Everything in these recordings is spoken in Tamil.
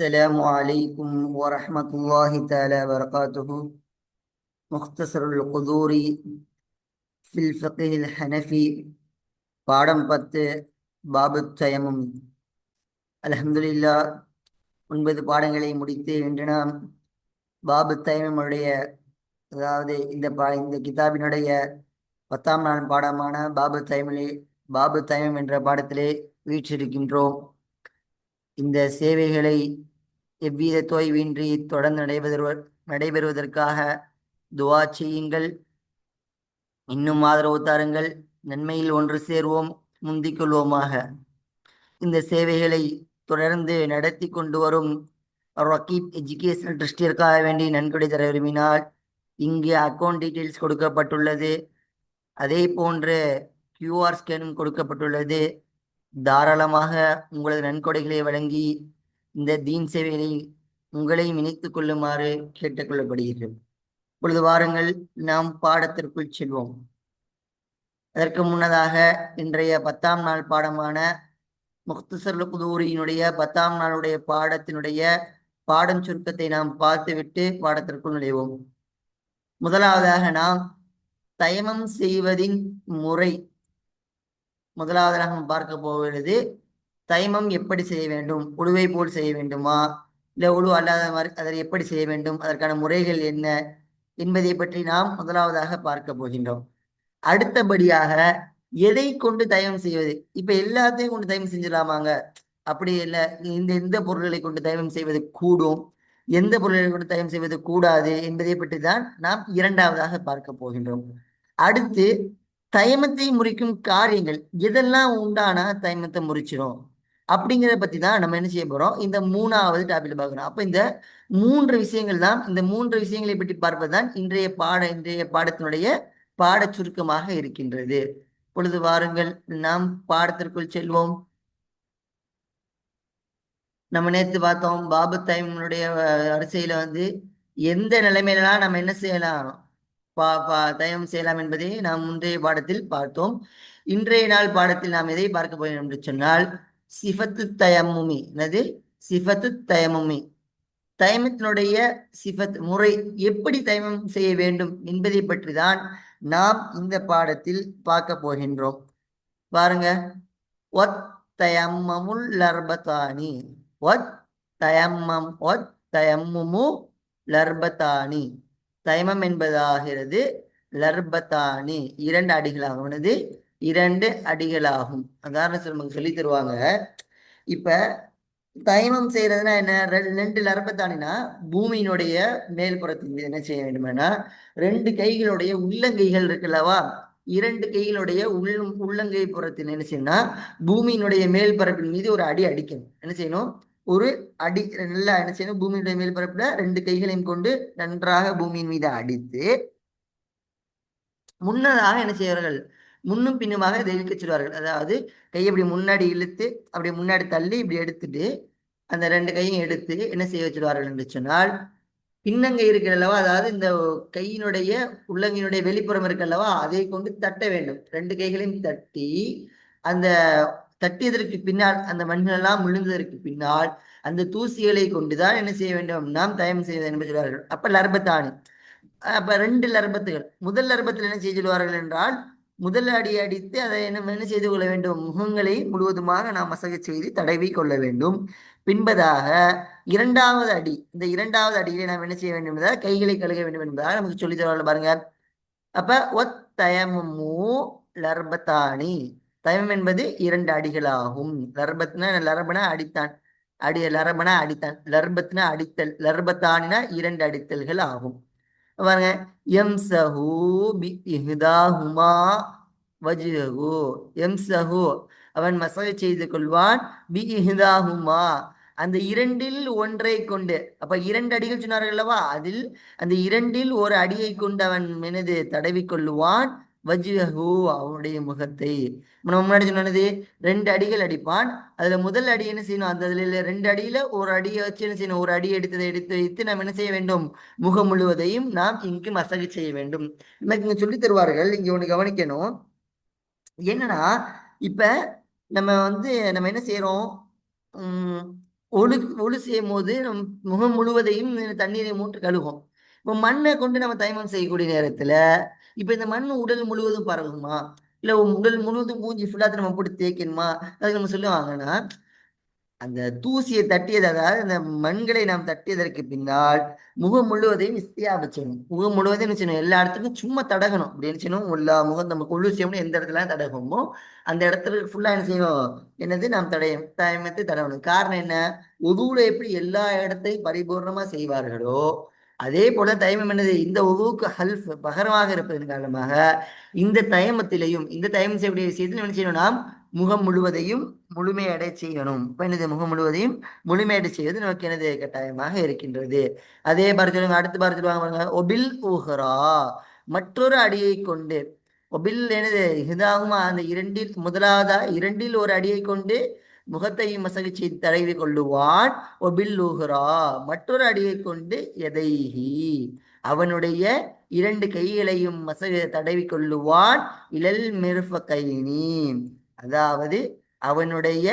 السلام عليكم ورحمة الله تعالى وبركاته مختصر القدور في الفقه الحنفي பாடம் பத்து பாபு தயமும் அல்ஹம்துலில்லா ஒன்பது பாடங்களை முடித்து இன்று நாம் பாபு தயமுடைய அதாவது இந்த பா இந்த கிதாபினுடைய பத்தாம் நாள் பாடமான பாபு தயமிலே பாபு தயமம் என்ற பாடத்திலே வீற்றிருக்கின்றோம் இந்த சேவைகளை எவ்வித தொய்வின்றி தொடர்ந்து நடைபெறுவ நடைபெறுவதற்காக துவா செய்யுங்கள். இன்னும் ஆதரவு தாருங்கள். நன்மையில் ஒன்று சேர்வோம். முந்திக் கொள்வோமாக. இந்த சேவைகளை தொடர்ந்து நடத்தி கொண்டு வரும் ரக்கீப் எஜுகேஷனல் ட்ரஸ்டிற்காக வேண்டி நன்கொடை தர விரும்பினால் இங்கே அக்கௌண்ட் டீட்டெயில்ஸ் கொடுக்கப்பட்டுள்ளது. அதே போன்று கியூஆர் ஸ்கேனும் கொடுக்கப்பட்டுள்ளது. தாராளமாக உங்களது நன்கொடைகளை வழங்கி இந்த தீன் சேவையை உங்களையும் இணைத்துக் கொள்ளுமாறு கேட்டுக்கொள்ளப்படுகிறது இப்பொழுது வாருங்கள் நாம் பாடத்திற்குள் செல்வோம். அதற்கு முன்னதாக இன்றைய பத்தாம் நாள் பாடமான முக்தசர் குதூரியினுடைய பத்தாம் நாளுடைய பாடத்தினுடைய பாடம் சுருக்கத்தை நாம் பார்த்துவிட்டு பாடத்திற்குள் நுழைவோம். முதலாவதாக நாம் தயமம் செய்வதின் முறை முதலாவதாக நாம் பார்க்க போகிறது தைமம் எப்படி செய்ய வேண்டும்? உழுவை போல் செய்ய வேண்டுமா? இல்லை உழு அல்லாத மாதிரி அதை எப்படி செய்ய வேண்டும்? அதற்கான முறைகள் என்ன? என்பதை பற்றி நாம் முதலாவதாக பார்க்க போகின்றோம். அடுத்தபடியாக எதை கொண்டு தயவம் செய்வது? இப்ப எல்லாத்தையும் கொண்டு தயவம் செஞ்சிடலாமாங்க? அப்படி இல்லை. இந்த எந்த பொருள்களை கொண்டு தயவம் செய்வது கூடும். எந்த பொருள்களை கொண்டு தயவம் செய்வது கூடாது? என்பதை பற்றி தான் நாம் இரண்டாவதாக பார்க்க போகின்றோம். அடுத்து தைமத்தை முறிக்கும் காரியங்கள். எதெல்லாம் உண்டானா தைமத்தை முறிச்சிடும் அப்படிங்கிறத பத்தி தான் நம்ம என்ன செய்ய போறோம்? இந்த மூணாவது டாபிக்ல பார்க்கணும். அப்ப இந்த மூன்று விஷயங்கள் தான் இந்த மூன்று விஷயங்களை பற்றி பார்ப்பதுதான் இன்றைய பாட இன்றைய பாடத்தினுடைய பாட சுருக்கமாக இருக்கின்றது. பொழுது வாருங்கள் நாம் பாடத்திற்குள் செல்வோம். நம்ம நேற்று பார்த்தோம் பாபு தைமனுடைய வரிசையில வந்து எந்த நிலைமையிலாம் நம்ம என்ன செய்யலாம்? பா பா தயம் செய்யலாம் என்பதை நாம் முந்தைய பாடத்தில் பார்த்தோம். இன்றைய நாள் பாடத்தில் நாம் எதை பார்க்க போகிறோம் என்று சொன்னால் சிஃபத்து தயமுமி. என்னது? சிஃபத்து தயமுமி. தயமத்தினுடைய சிஃபத் முறை எப்படி தயமம் செய்ய வேண்டும் என்பதை பற்றி தான் நாம் இந்த பாடத்தில் பார்க்க போகின்றோம். பாருங்க. ஒத் தயம்மமுல் லர்பத்தானி ஒத் தயம்மம் ஒத் தயம்முமு லர்பத்தானி தைமம் என்பதாகிறது லர்பத்தானி இரண்டு அடிகளாகவனது இரண்டு அடிகளாகும். அதான் நமக்கு சொல்லி தருவாங்க. இப்ப தைமம் செய்யறதுனா என்ன? ரெண்டு லர்பத்தானினா பூமியினுடைய மேல்புறத்தின் மீது என்ன செய்ய வேண்டும்னா ரெண்டு கைகளுடைய உள்ளங்கைகள் இருக்குல்லவா இரண்டு கைகளுடைய உள் உள்ளங்கை புறத்தில் என்ன செய்யணும்னா பூமியினுடைய மேல் பரப்பின் மீது ஒரு அடி அடிக்கணும். என்ன செய்யணும்? ஒரு அடி நல்லா என்ன செய்யணும்? பூமியினுடைய மேல் பரப்புல ரெண்டு கைகளையும் கொண்டு நன்றாக பூமியின் மீது அடித்து முன்னதாக என்ன செய்வார்கள்? முன்னும் பின்னுமாக இதை இழுக்க சொல்வார்கள். அதாவது கையை இப்படி முன்னாடி இழுத்து அப்படி முன்னாடி தள்ளி இப்படி எடுத்துட்டு அந்த ரெண்டு கையும் எடுத்து என்ன செய்ய வச்சிருவார்கள் என்று சொன்னால் பின்னங்கை இருக்கிறல்லவா அதாவது இந்த கையினுடைய உள்ளங்கையினுடைய வெளிப்புறம் இருக்கல்லவா அதை கொண்டு தட்ட வேண்டும். ரெண்டு கைகளையும் தட்டி அந்த தட்டியதற்கு பின்னால் அந்த மண்கள் எல்லாம் விழுந்ததற்கு பின்னால் அந்த தூசிகளை கொண்டுதான் என்ன செய்ய வேண்டும்? நாம் தயம் செய்வது என்று சொல்வார்கள்? அப்ப லர்பத்தானு. அப்ப ரெண்டு லர்பத்துகள். முதல் லர்பத்தில் என்ன செய்ய சொல்வார்கள் என்றால் முதல் அடி அடித்து அதை என்ன என்ன செய்து கொள்ள வேண்டும்? முகங்களை முழுவதுமாக நாம் மசக செய்து தடவி கொள்ள வேண்டும். பின்பதாக இரண்டாவது அடி இந்த இரண்டாவது அடியிலே நாம் என்ன செய்ய வேண்டும் என்பதாக கைகளை கழுக வேண்டும் என்பதாக நமக்கு சொல்லி தருவாங்க பாருங்க அப்ப ஒத்தயமு லர்பத்தானி தயம் என்பது இரண்டு அடிகளாகும். லர்பத்னா லரபனா அடித்தான். அடி லரபனா அடித்தான். லர்பத்னா அடித்தல். லர்பத்தானினா இரண்டு அடித்தல்கள் ஆகும். பாருங்க. எம் சஹு பி இஹ்தாஹுமா வஜுஹு எம்சஹு அவன் மசாஜ் செய்து கொள்வான். பி இஹ்தாஹுமா அந்த இரண்டில் ஒன்றை கொண்டு. அப்ப இரண்டு அடிகள் சொன்னார்கள் அல்லவா? அதில் அந்த இரண்டில் ஒரு அடியை கொண்டு அவன் எனது தடவி கொள்ளுவான். வஜ்ஹு அவனுடைய முகத்தை. நம்ம முன்னாடி சொன்னது ரெண்டு அடிகள் அடிப்பான். அதுல முதல் அடி என்ன செய்யணும்? அந்த அதுல ரெண்டு அடியில ஒரு அடியை வச்சு என்ன செய்யணும்? ஒரு அடி எடுத்ததை எடுத்து வைத்து நாம் என்ன செய்ய வேண்டும்? முகம் முழுவதையும் நாம் இங்கு மசகு செய்ய வேண்டும். நமக்கு இங்க சொல்லி தருவார்கள். இங்க ஒன்று கவனிக்கணும். என்னன்னா இப்ப நம்ம வந்து நம்ம என்ன செய்யறோம் ஒழு ஒழு செய்யும் போது நம் முகம் முழுவதையும் தண்ணீரை மூட்டு கழுகும் இப்போ மண்ணை கொண்டு நம்ம தைமம் செய்யக்கூடிய நேரத்துல இப்ப இந்த மண் உடல் முழுவதும் பரவுமா? இல்ல உடல் முழுவதும் மூஞ்சி ஃபுல்லா நம்ம போட்டு தேய்க்கணுமா? அதுக்கு நம்ம சொல்லுவாங்கன்னா அந்த தூசியை தட்டியது அதாவது அந்த மண்களை நாம் தட்டியதற்கு பின்னால் முகம் முழுவதையும் இஸ்தியாபிச்சணும் முகம் முழுவதையும் என்ன செய்யணும்? எல்லா இடத்துக்கும் சும்மா தடகணும். அப்படின்னு சொல்லணும் எல்லா முகம் நம்ம கொள்ளு எந்த இடத்துல தடகமோ அந்த இடத்துல ஃபுல்லா என்ன செய்யணும்? என்னது? நாம் தடையும் தயமத்தை தடவணும். காரணம் என்ன? உதுவுல எப்படி எல்லா இடத்தையும் பரிபூர்ணமா செய்வார்களோ அதே போல தயமம் என்னது? இந்த உதுவுக்கு ஹல்ஃப் பகரமாக இருப்பதன் காரணமாக இந்த தயமத்திலையும் இந்த தயமம் செய்யக்கூடிய விஷயத்தில் என்ன செய்யணும்? நாம் முகம் முழுவதையும் முழுமையடை செய்யணும். இப்ப என்னது? முகம் முழுவதையும் முழுமையடை செய்வது நமக்கு எனது கட்டாயமாக இருக்கின்றது. அதே பாரு சொல்லுங்க அடுத்து பாரு சொல்லுவாங்க பாருங்க. ஒபில் ஊஹரா மற்றொரு அடியை கொண்டு. ஒபில் எனது இதாகுமா? அந்த இரண்டில் முதலாவதா? இரண்டில் ஒரு அடியை கொண்டு முகத்தையும் மசகு செய்து தடவி கொள்ளுவான். ஒபில் ஊஹரா மற்றொரு அடியை கொண்டு எதைஹி அவனுடைய இரண்டு கைகளையும் மசகு தடவி கொள்ளுவான். இழல் மிருஃப கைனி. அதாவது அவனுடைய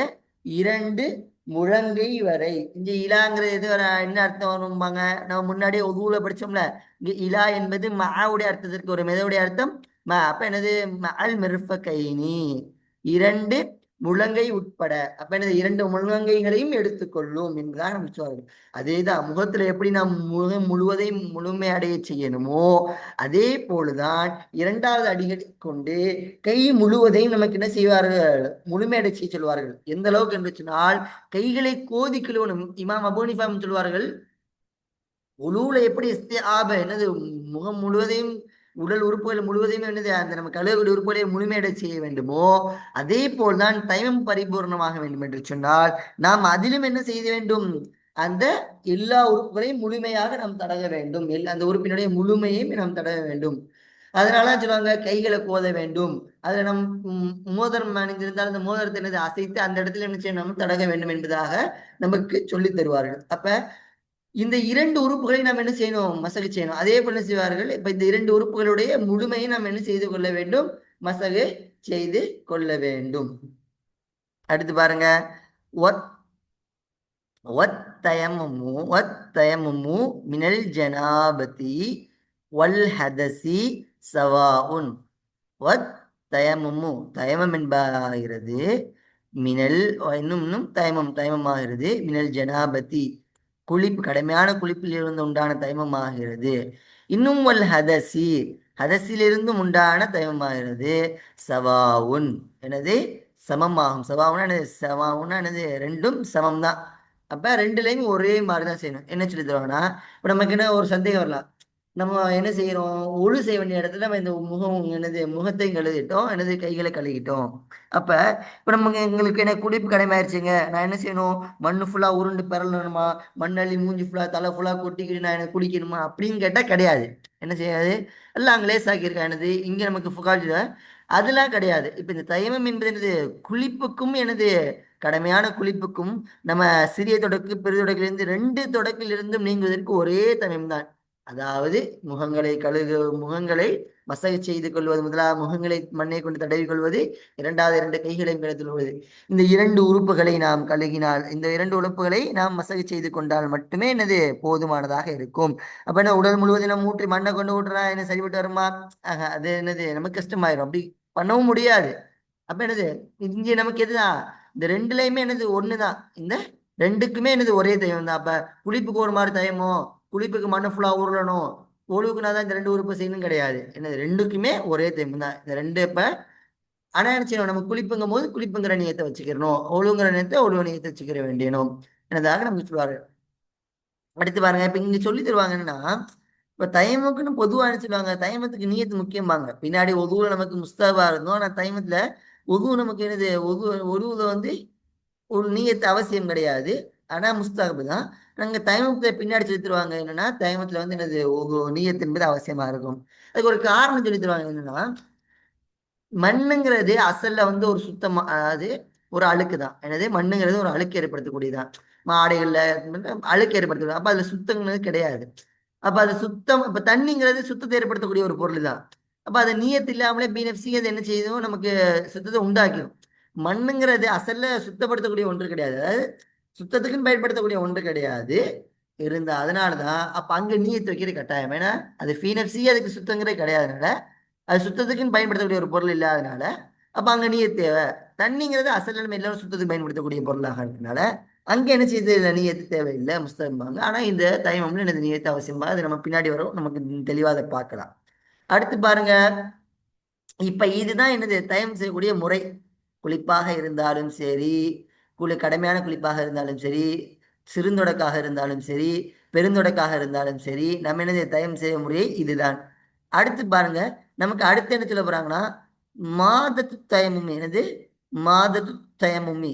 இரண்டு முழங்கை வரை. இங்க இலாங்கிறது எது வர என்ன அர்த்தம் வரும்பாங்க? நம்ம முன்னாடியே ஒதுவுல படிச்சோம்ல. இங்க இலா என்பது மாவுடைய அர்த்தத்திற்கு ஒரு மெதவுடைய அர்த்தம்? ம அப்ப என்னது? அல் மிருஃப கைனி இரண்டு முழங்கை உட்பட. அப்ப எனது இரண்டு முழங்கைகளையும் எடுத்துக்கொள்ளும் என்பதாக நம்ம சொல்றோம் அதேதான் முகத்துல எப்படி நாம் முகம் முழுவதையும் முழுமை அடைய செய்யணுமோ அதே போலதான் இரண்டாவது அடிகளை கொண்டு கை முழுவதையும் நமக்கு என்ன செய்வார்கள்? முழுமையடை செய்ய சொல்வார்கள். எந்த அளவுக்கு என்று சொன்னால் கைகளை கோதி கிழுவணும். இமாம் அபோனிஃபாம் சொல்வார்கள் உழுவுல எப்படி ஆப என்னது? முகம் முழுவதையும் உடல் உறுப்புகள் முழுவதையும் என்னது? அந்த நம்ம கழுவக்கூடிய உறுப்புகளை முழுமையடை செய்ய வேண்டுமோ அதே போல் தான் தைமம் பரிபூர்ணமாக வேண்டும் என்று சொன்னால் நாம் அதிலும் என்ன செய்ய வேண்டும்? அந்த எல்லா உறுப்புகளையும் முழுமையாக நாம் தடக வேண்டும். அந்த உறுப்பினுடைய முழுமையையும் நாம் தடக வேண்டும். அதனால சொல்லுவாங்க கைகளை கோத வேண்டும். அதுல நம் ம், மோதிரம் அணிந்திருந்தால் அந்த மோதிரத்தை என்னது? அசைத்து அந்த இடத்துல என்ன செய்யணும் தடக வேண்டும் என்பதாக நமக்கு சொல்லி தருவார்கள். அப்ப இந்த இரண்டு உறுப்புகளை நாம் என்ன செய்யணும்? மசகு செய்யணும். அதே போல செய்வார்கள்? இப்ப இந்த இரண்டு உறுப்புகளுடைய முழுமையை நாம் என்ன செய்து கொள்ள வேண்டும்? மசகு செய்து கொள்ள வேண்டும். அடுத்து பாருங்க. ஒத் ஒத்தயமு ஒத்தயமுமு மினல் ஜனாபதி வல் ஹதசி சவாஉன். ஒத் தயமுமு தயமம் என்பாகிறது. மினல் இன்னும் இன்னும் தயமம் தயமமாகிறது மினல் ஜனாபதி. குளிப்பு கடுமையான குளிப்பில் இருந்து உண்டான தைமமாகிறது இன்னும் ஒல் ஹதசி ஹதசிலிருந்தும் உண்டான தைமமாகிறது சவாவுன் எனது சமமாகும். சவாவுனா எனது சவாவுனா எனது ரெண்டும் சமம் தான் அப்போ ரெண்டுலேயும் ஒரே மாதிரி தான் செய்யணும். என்ன சொல்லி தருவாங்கன்னா இப்போ நமக்கு என்ன ஒரு சந்தேகம் வரலாம். நம்ம என்ன செய்யறோம்? ஒழு செய்ய வேண்டிய இடத்துல நம்ம இந்த முகம் என்னது? முகத்தையும் கழுதிட்டோம் எனது கைகளை கழுகிட்டோம் அப்ப இப்ப நமக்கு எங்களுக்கு என்ன குளிப்பு கடமையாயிருச்சுங்க நான் என்ன செய்யணும்? மண்ணு ஃபுல்லா உருண்டு பெறலணுமா? மண்ணள்ளி மூஞ்சி ஃபுல்லா தலை ஃபுல்லா கொட்டிக்கிட்டு நான் எனக்கு குளிக்கணுமா அப்படின்னு கேட்டா கிடையாது. என்ன செய்யாது? எல்லாம் அங்கே லேசாக்கியிருக்கா எனது இங்க நமக்கு புகாஜில அதெல்லாம் கிடையாது. இப்ப இந்த தயமம் என்பது எனது குளிப்புக்கும் எனது கடமையான குளிப்புக்கும் நம்ம சிறிய தொடக்கு பெரிய தொடக்கிலிருந்து ரெண்டு தொடக்கிலிருந்தும் நீங்குவதற்கு ஒரே தயமம் தான் அதாவது முகங்களை கழுகு முகங்களை மசகு செய்து கொள்வது முதலாக முகங்களை மண்ணை கொண்டு தடவி கொள்வது இரண்டாவது இரண்டு கைகளையும் கிடத்தில் கொள்வது. இந்த இரண்டு உறுப்புகளை நாம் கழுகினால் இந்த இரண்டு உறுப்புகளை நாம் மசகு செய்து கொண்டால் மட்டுமே என்னது? போதுமானதாக இருக்கும். அப்ப என்ன உடல் முழுவதும் நம்ம ஊற்றி மண்ணை கொண்டு ஊட்டுறா என்ன சரிபட்டு வருமா? ஆக அது என்னது? நமக்கு கஷ்டமாயிரும். அப்படி பண்ணவும் முடியாது. அப்ப என்னது? இங்கே நமக்கு எதுதான்? இந்த ரெண்டுலயுமே என்னது? ஒண்ணுதான். இந்த ரெண்டுக்குமே என்னது? ஒரே தயம் தான் அப்ப புளிப்புக்கு ஒரு மாதிரி தயமோ குளிப்புக்கு மண்ணு ஃபுல்லாக உருளணும் ஒழுவுக்குனா தான் இந்த ரெண்டு உறுப்பு செய்யணும் கிடையாது. என்னது ரெண்டுக்குமே ஒரே தயம் தான். இந்த ரெண்டு இப்போ ஆனால் என்ன செய்யணும் நம்ம குளிப்புங்கும் போது குளிப்புங்கிற நியத்தை வச்சுக்கிறணும். ஒழுங்குற நியத்தை ஒழுங்கு நியத்தை வச்சுக்கிற வேண்டியணும். என்னதாக நமக்கு சொல்லுவாரு அடுத்து பாருங்க இப்போ இங்கே சொல்லி தருவாங்கன்னா இப்போ தையமுக்குன்னு பொதுவாக என்ன சொல்லுவாங்க? தைமத்துக்கு நியத்து முக்கியம்பாங்க. பின்னாடி ஒதுவில் நமக்கு முஸ்தாபா இருந்தோம். ஆனால் தைமத்தில் ஒது நமக்கு என்னது? ஒது ஒதுவுல வந்து ஒரு நீயத்து அவசியம் கிடையாது. ஆனால் முஸ்தாபு தான். நாங்கள் தைமத்தை பின்னாடி சொல்லி தருவாங்க என்னன்னா தைமத்துல வந்து என்னது ஒது நீயத்து என்பது அவசியமா இருக்கும். அதுக்கு ஒரு காரணம் சொல்லி தருவாங்க என்னன்னா மண்ணுங்கிறது அசல்ல வந்து ஒரு சுத்தமா அதாவது ஒரு அழுக்கு தான் என்னது மண்ணுங்கிறது ஒரு அழுக்கு ஏற்படுத்தக்கூடியதான் மாடைகள்ல அழுக்கு ஏற்படுத்தக்கூடிய அப்ப அதுல சுத்தங்கிறது கிடையாது. அப்ப அது சுத்தம் இப்ப தண்ணிங்கிறது சுத்தத்தை ஏற்படுத்தக்கூடிய ஒரு பொருள் தான் அப்ப அது நீயத்து இல்லாமலே பிஎன்எஃப்சி அது என்ன செய்யும் நமக்கு சுத்தத்தை உண்டாக்கிடும் மண்ணுங்கிறது அசல்ல சுத்தப்படுத்தக்கூடிய ஒன்று கிடையாது. அதாவது சுத்தத்துக்குன்னு பயன்படுத்தக்கூடிய ஒன்று கிடையாது. இருந்தா அதனாலதான் அப்ப அங்க நீயத்து வைக்கிறது கட்டாயம். ஏன்னா அது ஃபீனப்சி அதுக்கு சுத்தங்கிறது கிடையாதுனால அது சுத்தத்துக்குன்னு பயன்படுத்தக்கூடிய ஒரு பொருள் இல்லாதனால அப்ப அங்க நீய தேவை. தண்ணிங்கிறது அசல் நிலைமை இல்லாமல் சுத்தத்துக்கு பயன்படுத்தக்கூடிய பொருளாக இருக்கனால அங்க என்ன செய்யுது? இல்லை நீயத்து தேவையில்லை முஸ்தகம்பாங்க ஆனா இந்த தைமம்ல எனது நீயத்து அவசியமா அது நம்ம பின்னாடி வரும் நமக்கு தெளிவாக அதை பார்க்கலாம். அடுத்து பாருங்க. இப்ப இதுதான் என்னது? தயம் செய்யக்கூடிய முறை. குளிப்பாக இருந்தாலும் சரி குளி கடுமையான குளிப்பாக இருந்தாலும் சரி சிறுந்தொடக்காக இருந்தாலும் சரி பெருந்தொடக்காக இருந்தாலும் சரி நம்ம என்னது தயம் செய்ய முறையே இதுதான். அடுத்து பாருங்க நமக்கு அடுத்து என்ன சொல்ல போறாங்கன்னா மாதத்து தயமும் எனது மாதத்து தயமுமி.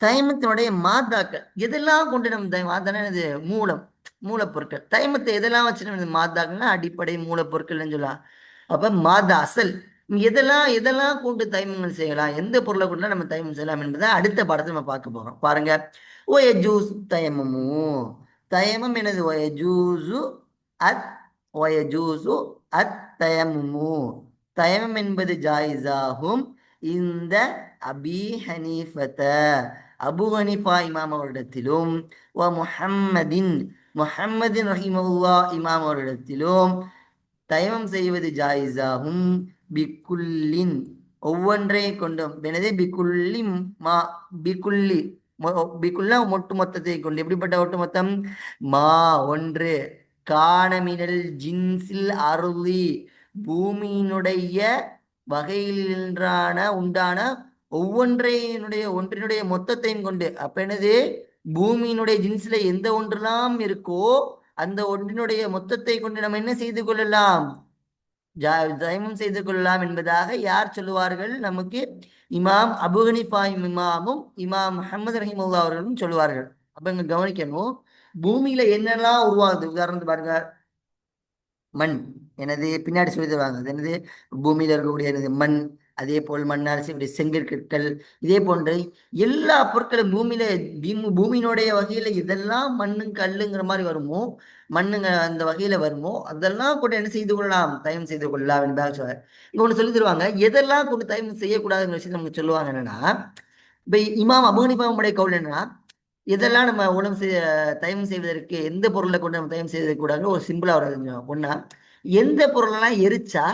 தயமத்தினுடைய மாதாக்கள் எதெல்லாம் கொண்டு நம்ம மாதானா எனது மூலம் மூலப்பொருட்கள். தைமத்தை எதெல்லாம் வச்சு நம்ம மாதாக்கள்னா அடிப்படை மூலப்பொருட்கள்னு சொல்லலாம். அப்ப மாதா அசல். எதெல்லாம் எதெல்லாம் கொண்டு தைமங்கள் செய்யலாம் எந்த பொருளை கொண்டு நம்ம தைமம் செய்யலாம் என்பதை அடுத்த பாடத்தை நம்ம பார்க்க போகிறோம் பாருங்க. ஒய ஜூஸ் தயமமு தயமம் எனது ஒய ஜூசு அத் ஒய ஜூசு அத் தயமுமு தயமம் என்பது ஜாயிஸாகும். இந்த அபி ஹனீஃபத அபு ஹனீஃபா இமாம் அவரிடத்திலும் வ முஹம்மதின் முஹம்மதின் ரஹிமவுல்லா இமாம் அவரிடத்திலும் தயமம் செய்வது ஜாயிஸாகும். பிக்குல்லின் ஒவ்வொன்றை கொண்டும். எனது பிக்குள்ளி மா பிக்குள்ளி பிக்குல்லா ஒட்டு மொத்தத்தை கொண்டு எப்படிப்பட்ட ஒட்டு மொத்தம் மா ஒன்று. காணமினல் ஜின்சில் அருளி பூமியினுடைய வகையிலான உண்டான ஒவ்வொன்றையினுடைய ஒன்றினுடைய மொத்தத்தையும் கொண்டு. அப்ப என்னது? பூமியினுடைய ஜின்ஸ்ல எந்த ஒன்றெல்லாம் இருக்கோ அந்த ஒன்றினுடைய மொத்தத்தை கொண்டு நம்ம என்ன செய்து கொள்ளலாம்? தயமம் செய்து கொள்ளலாம் என்பதாக யார் சொல்லுவார்கள்? நமக்கு இமாம் அபுகனிஃபா இமாமும் இமாம் முகமது ரஹிமுல்லா அவர்களும் சொல்லுவார்கள். அப்ப இங்க கவனிக்கணும். பூமியில என்னெல்லாம் உருவாகுது? உதாரணத்து பாருங்க. மண். எனது பின்னாடி சொல்லி தருவாங்க அது பூமியில இருக்கக்கூடிய எனது மண். அதே போல் மண்ணால் செங்கற்கற்கள் இதே போன்று எல்லா பொருட்களும் பூமியில பூமி பூமியினுடைய வகையில இதெல்லாம் மண்ணும் கல்லுங்கிற மாதிரி வருமோ மண்ணுங்க அந்த வகையில வருமோ அதெல்லாம் கூட என்ன செய்து கொள்ளலாம்? தயம் செய்து கொள்ளலாம் என்பதாக சொல்வார் இங்க ஒண்ணு சொல்லி தருவாங்க எதெல்லாம் கொண்டு தயம் செய்யக்கூடாதுங்கிற விஷயத்தை நமக்கு சொல்லுவாங்க என்னன்னா இப்ப இமாம் அபுனிபாமுடைய கவுல் என்னன்னா இதெல்லாம் நம்ம உணவு செய்ய தயம் செய்வதற்கு எந்த பொருளை கொண்டு நம்ம தயம் செய்வதற்கு கூடாது ஒரு சிம்பிளா ஒரு ஒன்னா எந்த பொருளெல்லாம் எரிச்சா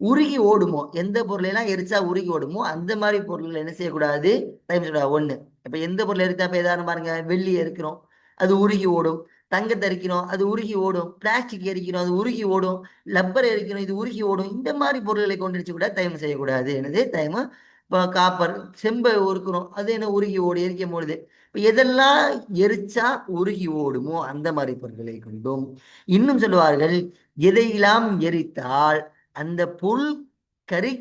உருகி ஓடுமோ? எந்த பொருளெல்லாம் எரிச்சா உருகி ஓடுமோ அந்த மாதிரி பொருள்கள் என்ன செய்யக்கூடாது? தயம் செய்யக்கூடாது ஒன்று இப்ப எந்த பொருள் எரிச்சா இப்ப ஏதாவது பாருங்க வெள்ளி எரிக்கிறோம் அது உருகி ஓடும். தங்கத்தை எரிக்கிறோம் அது உருகி ஓடும். பிளாஸ்டிக் எரிக்கிறோம் அது உருகி ஓடும். லப்பர் எரிக்கிறோம் இது உருகி ஓடும். இந்த மாதிரி பொருள்களை கொண்டு கூட தயம் செய்யக்கூடாது. என்னது? தயமம் இப்போ காப்பர் செம்பை உருக்குறோம். அது என்ன உருகி ஓடு எரிக்கும் பொழுது இப்போ எதெல்லாம் எரிச்சா உருகி ஓடுமோ அந்த மாதிரி பொருட்களை கொண்டும். இன்னும் சொல்லுவார்கள் எதையெல்லாம் எரித்தால் அந்த புல் கரி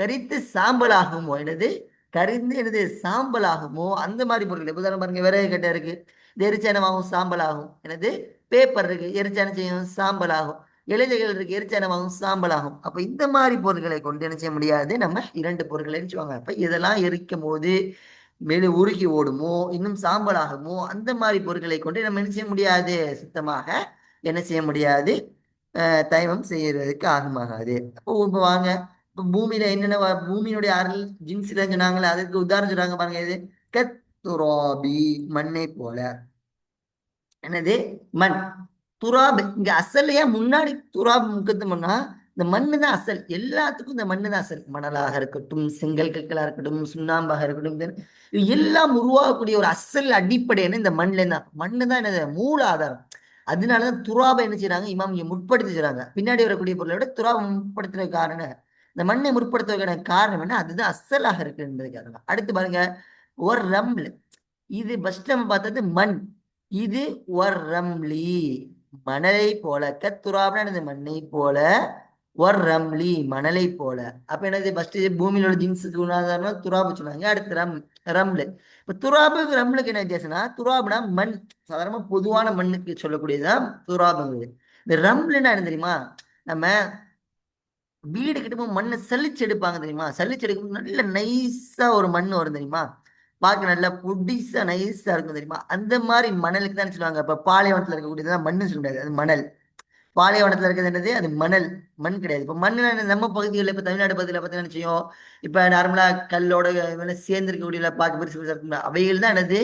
கரித்து சாம்பலாகுமோ? எனது கரிந்து எனது சாம்பலாகுமோ? அந்த மாதிரி பொருட்கள். உதாரணம் பாருங்க விறகு கட்டை இருக்கு. இது எரிச்சனமாகும் சாம்பலாகும். எனது பேப்பர் இருக்கு. எரிச்சன செய்யும் சாம்பலாகும். இலைகள் இருக்கு. எரிச்சனமாகும் சாம்பலாகும். அப்ப இந்த மாதிரி பொருட்களை கொண்டு என்ன செய்ய முடியாது? நம்ம இரண்டு பொருட்களை சொல்லுவாங்க அப்ப இதெல்லாம் எரிக்கும் போது மேலே உருகி ஓடுமோ? இன்னும் சாம்பலாகுமோ? அந்த மாதிரி பொருட்களை கொண்டு நம்ம என்ன செய்ய முடியாது? சுத்தமாக என்ன செய்ய முடியாது? தைமம் செய்யறதுக்கு ஆகமாகாது. அப்போ இப்போ வாங்க. இப்போ பூமியில என்னென்ன பூமியினுடைய அருள் ஜின்ஸ்ல சொன்னாங்களே அதுக்கு உதாரணம் சொல்றாங்க பாருங்க இது. கத்துராபி மண்ணை போல. என்னது? மண். துராபு இங்க அசல்லையா முன்னாடி துராபு முக்கத்தம்னா இந்த மண்ணு தான் அசல். எல்லாத்துக்கும் இந்த மண்ணு தான் அசல். மணலாக இருக்கட்டும் செங்கல் கற்களா இருக்கட்டும் சுண்ணாம்பாக இருக்கட்டும் எல்லாம் உருவாகக்கூடிய ஒரு அசல் அடிப்படையான இந்த மண்ணுல தான் மண்ணு தான் என்னது? மூல ஆதாரம் அதனாலதான் துராபை என்ன செய்யறாங்க இமாம் இங்க முற்படுத்தி செய்றாங்க. பின்னாடி வரக்கூடிய பொருளை விட துராபை முற்படுத்துற காரணம் இந்த மண்ணை முற்படுத்துவதற்கான காரணம் என்ன? அதுதான் அசலாக இருக்கு என்பதுக்காக அடுத்து பாருங்க ஒரு ரம்ல. இது ஃபர்ஸ்ட் நம்ம பார்த்தது மண். இது ஒரு ரம்லி. மணலை போல கத்துராப்னா மண்ணை போல ஒரு ரம்லி மணலை போல. அப்ப என்னது? ஃபர்ஸ்ட் பூமியில உள்ள ஜின்ஸுக்கு உணாதாரணம் துராபு சொன்னாங்க அடுத்து ரம் ரம்லு. இப்ப துராபுக்கு ரம்லுக்கு என்ன வித்தியாசம்னா துராபுனா மண். சாதாரணமா பொதுவான மண்ணுக்கு சொல்லக்கூடியதுதான் துராபுங்கிறது. இந்த ரம்லுன்னா என்ன தெரியுமா? நம்ம வீடு கிட்ட மண்ணை சலிச்சு எடுப்பாங்க தெரியுமா? சலிச்சு எடுக்கும் நல்ல நைஸா ஒரு மண் வரும் தெரியுமா? பார்க்க நல்லா பொடிசா நைஸா இருக்கும் தெரியுமா? அந்த மாதிரி மணலுக்கு தான் சொல்லுவாங்க. இப்ப பாலைவனத்துல இருக்கக்கூடியதான் மண்ணு சொல்ல முடியாது. அது மணல். பாலைவனத்துல இருக்கிறது என்னது? அது மணல். மண் கிடையாது. இப்ப மண் நம்ம பகுதிகளில் இப்ப தமிழ்நாடு பகுதியில் பார்த்தீங்கன்னா நிச்சயம் இப்ப நார்மலா கல்லோட சேர்ந்து இருக்கக்கூடிய பார்க்க பெருசு பெருசா இருக்கும் அவைகள் தான் என்னது?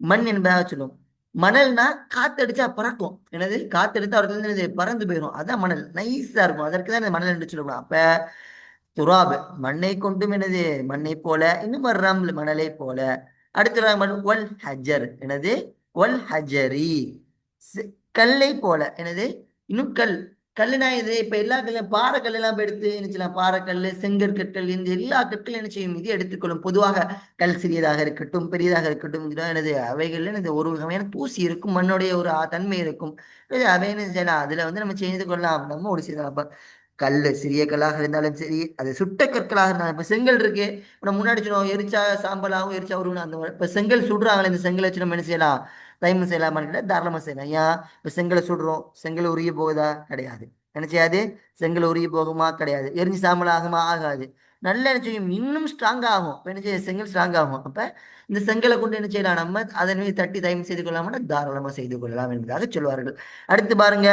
மண் என்பதாக சொல்லுவோம். மணல்னா காத்தடிச்சா பறக்கும். என்னது? காத்தடித்தா அவர்கள் என்னது? பறந்து போயிடும் அதான் மணல். நைஸா இருக்கும். அதற்கு தான் மணல் என்று சொல்லணும் அப்ப துராபு. மண்ணை கொண்டும் எனது மண்ணை போல இன்னும் ரம்ல் மணலை போல. அடுத்த ஒல் ஹஜர் எனது ஒல் ஹஜரி கல்லை போல. எனது இன்னும் கல் கல்லுனா இது இப்ப எல்லா கல்லும் பாறை கல்லாம் எல்லாம் எடுத்து என்ன செய்யலாம்? பாறை செங்கற்கற்கள் இந்த எல்லா கற்கள் என்ன செய்யும்? இது எடுத்துக்கொள்ளும். பொதுவாக கல் சிறியதாக இருக்கட்டும் பெரியதாக இருக்கட்டும் எனது அவைகள்ல எனது ஒரு வகையான தூசி இருக்கும் மண்ணுடைய ஒரு தன்மை இருக்கும். அவைன்னு அவை என்ன செய்யலாம்? அதுல வந்து நம்ம செய்து கொள்ளலாம். நம்ம ஒரு செய்யலாம் கல் சிறிய கல்லாக இருந்தாலும் சரி அது சுட்ட கற்களாக இருந்தாலும் இப்ப செங்கல் இருக்கு இப்போ நம்ம முன்னாடி சொன்னோம் எரிச்சா சாம்பலாகவும் எரிச்சா உருவம் அந்த இப்போ இப்ப செங்கல் சுடுறாங்களே இந்த செங்கல் வச்சு நம்ம என்ன செய்யலாம்? தைமம் செய்யலாமான்னு கேட்டால் தாராளமாக செய்யலாம். ஏன் இப்போ செங்கலை சுடுறோம் செங்கல் உருகி போகுதா? கிடையாது. என்ன செய்யாது செங்கல் உருகி போகுமா? கிடையாது. எரிஞ்சு சாம்பல் ஆகுமா? ஆகாது. நல்ல என்ன செய்யும் இன்னும் ஸ்ட்ராங் ஆகும். இப்போ என்ன செய்யும் செங்கல் ஸ்ட்ராங் ஆகும். அப்போ இந்த செங்கலை கொண்டு என்ன செய்யலாம் நம்ம? அதன் மீது தட்டி தயம் செய்து கொள்ளாமல் தாராளமாக செய்து கொள்ளலாம் என்பதாக சொல்வார்கள். அடுத்து பாருங்க.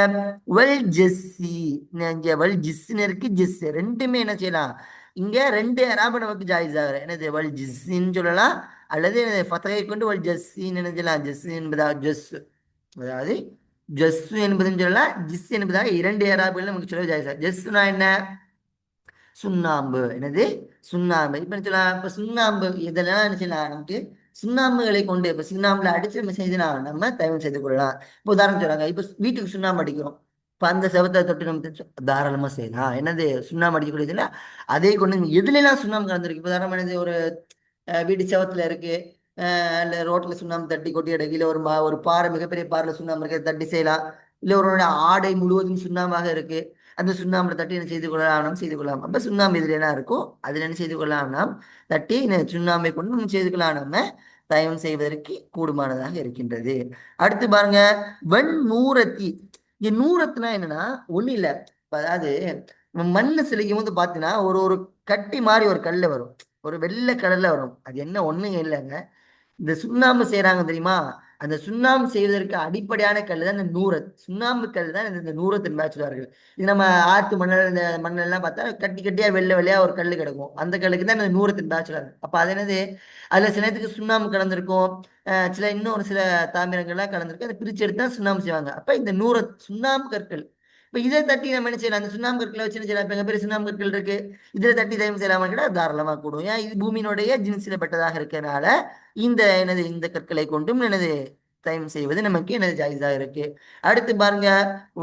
வெல் ஜெஸ்ஸி. வல் வெல் ஜிஸ்ன்னு இருக்கு ஜிஸ் ரெண்டுமே என்ன செய்யலாம்? இங்க ரெண்டு அராபு நமக்கு ஜாயிஸ் ஆகிற. என்னது வல் ஜிஸ்ஸின்னு சொல்லலாம் அல்லது ஃபத்தகை கொண்டு வல் ஜஸ்ஸின்னு நினைச்சலாம் ஜஸ் என்பதா ஜஸ் அதாவது ஜஸ்ஸு என்பதுன்னு சொல்லலாம் ஜிஸ் என்பதாக இரண்டு ஏராபுகள் நமக்கு சொல்ல ஜாயிஸ் ஜஸ்ஸுனா என்ன? சுண்ணாம்பு. என்னது? சுண்ணாம்பு. இப்ப சொல்லலாம்? இப்ப சுண்ணாம்பு இதெல்லாம் நினைச்சலாம் நமக்கு? சுண்ணாம்புகளை கொண்டு இப்ப சுண்ணாம்புல அடிச்சு நம்ம செய்து நம்ம தயவு செய்து கொள்ளலாம். இப்ப உதாரணம் சொல்றாங்க இப்ப வீட்டுக்கு சுண்ணாம்பு அடிக்கிறோம். இப்போ அந்த செவத்தை தொட்டு நம்ம தாராளமாக செய்யலாம். என்னது சுண்ணாம்பு இல்லை அதே கொண்டு நீங்க சுண்ணாம்பு கலந்துருக்கு? இப்போ தாராளமாக என்னது ஒரு வீட்டு செவத்துல இருக்கு. அஹ், இல்ல சுண்ணாம்பு தட்டி கொட்டி அடக்கி ஒரு மா- ஒரு பாறை மிகப்பெரிய பாறைல சுண்ணாம்பு இருக்க தட்டி செய்யலாம். இல்லை ஒரு ஆடை முழுவதும் சுண்ணாம்பாக இருக்கு. அந்த சுண்ணாம்பை தட்டி என்ன செய்து கொள்ளலாம்? செய்து கொள்ளலாம். அப்போ சுண்ணாம்பு இதில் என்ன இருக்கும் அதில் என்ன செய்து கொள்ளலாம்? தட்டி இந்த சுண்ணாம்பை கொண்டு நம்ம செய்து கொள்ளலாம். நம்ம தயவு செய்வதற்கு கூடுமானதாக இருக்கின்றது. அடுத்து பாருங்க வெண் இங்க நூறத்துனா என்னன்னா ஒண்ணு இல்ல. அதாவது மண்ணு சிலைக்கும் போது பாத்தீங்கன்னா ஒரு ஒரு கட்டி மாதிரி ஒரு கல்ல வரும். ஒரு வெள்ளை கடல்ல வரும். அது என்ன ஒண்ணுங்க இல்லைங்க. இந்த சுண்ணாம்பு செய்யறாங்க தெரியுமா? அந்த சுண்ணாம்பு செய்வதற்கு அடிப்படையான கல் தான் இந்த நூறத். சுண்ணாம்பு கல் தான் இந்த- இந்த நூறத் என்பதாக சொல்வார்கள். இது நம்ம ஆத்து மணல் இந்த மண்ணெல்லாம் எல்லாம் பார்த்தா கட்டி கட்டியா வெள்ளை வெள்ளையா ஒரு கல் கிடக்கும். அந்த கல்லுக்கு தான் இந்த நூறத் என்பதாக சொல்றாங்க அப்ப அது என்னது? அதுல சில நேரத்துக்கு சுண்ணாம்பு கலந்துருக்கும். சில இன்னொரு சில தாமிரங்கள்லாம் கலந்துருக்கு. அதை பிரிச்சு எடுத்து தான் சுண்ணாம்பு செய்வாங்க. அப்போ இந்த நூறு சுண்ணாம்பு கற்கள். இப்போ இதை தட்டி நம்ம என்ன செய்யலாம்? அந்த சுண்ணாம்பு கற்களை வச்சு என்ன செய்யலாம்? இப்போ எங்க பேர் சுண்ணாம்பு கற்கள் இருக்கு. இதில் தட்டி தயம் செய்யலாமா கூட தாராளமாக கூடும். ஏன்? இது பூமியினுடைய ஜின்சில பட்டதாக இருக்கிறனால இந்த எனது இந்த கற்களை கொண்டும் எனது தயம் செய்வது நமக்கு எனது ஜாயிஸா இருக்கு. அடுத்து பாருங்க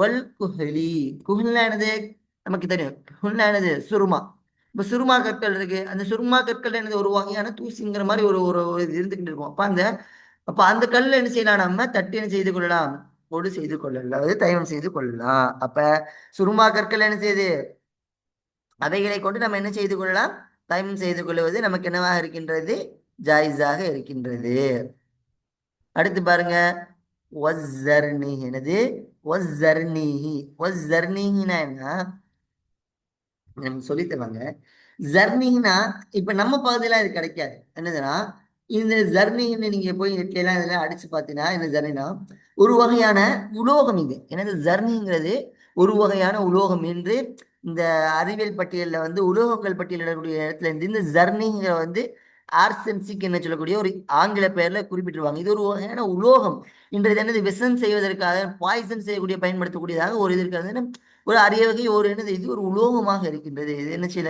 வல் குஹலி. குஹல்னா என்னது? நமக்கு தெரியும். குஹல்னா என்னது? சுருமா. இப்ப சுருமா கற்கள் இருக்கு. அந்த சுருமா கற்கள் என்னது ஒரு வகையான தூசிங்கிற மாதிரி ஒரு ஒரு ஒரு இது இருந்துகிட்டு இருக்கும். அப்ப அந்த அப்ப அந்த கல்ல என்ன செய்யலாம் நம்ம? தட்டி என்ன செய்து கொள்ளலாம்? பொடு செய்து கொள்ளலாம். அதாவது தயவம் செய்து கொள்ளலாம். அப்ப சுருமா கற்கள் என்ன செய்யுது? அவைகளை கொண்டு நம்ம என்ன செய்து கொள்ளலாம்? தயமம் செய்து கொள்வது நமக்கு என்னவாக இருக்கின்றது? ஜாயிஸாக இருக்கின்றது. அடுத்து பாருங்க. ஒஸ்ஸர்னி என்னது? ஒஸ்ஸர்னிஹி ஒஸ்ஸர்னிஹினா என்ன? நமக்கு சொல்லி தருவாங்க. ஜர்னிங்னா இப்ப நம்ம பகுதியில இது கிடைக்காது. என்னதுன்னா இந்த ஜர்னின்னு நீங்க போய் நெட்ல இதெல்லாம் அடிச்சு பார்த்தீங்கன்னா என்ன ஜர்னினா ஒரு வகையான உலோகம் இது. எனது ஜர்னிங்கிறது ஒரு வகையான உலோகம் என்று இந்த அறிவியல் பட்டியலில் வந்து உலோகங்கள் பட்டியலிடக்கூடிய இடத்துல இருந்து இந்த ஜர்னிங்கிற வந்து ஆர்சென்சிக் என்ன சொல்லக்கூடிய ஒரு ஆங்கில பெயர்ல குறிப்பிட்டிருவாங்க. இது ஒரு வகையான உலோகம். இன்றைய என்னது விஷம் செய்வதற்காக பாய்சன் செய்யக்கூடிய பயன்படுத்தக்கூடியதாக ஒரு இது இருக்கிறது. ஒரு அரிய வகை ஒரு என்னது இது ஒரு உலோகமாக இருக்கின்றது. இது என்ன சில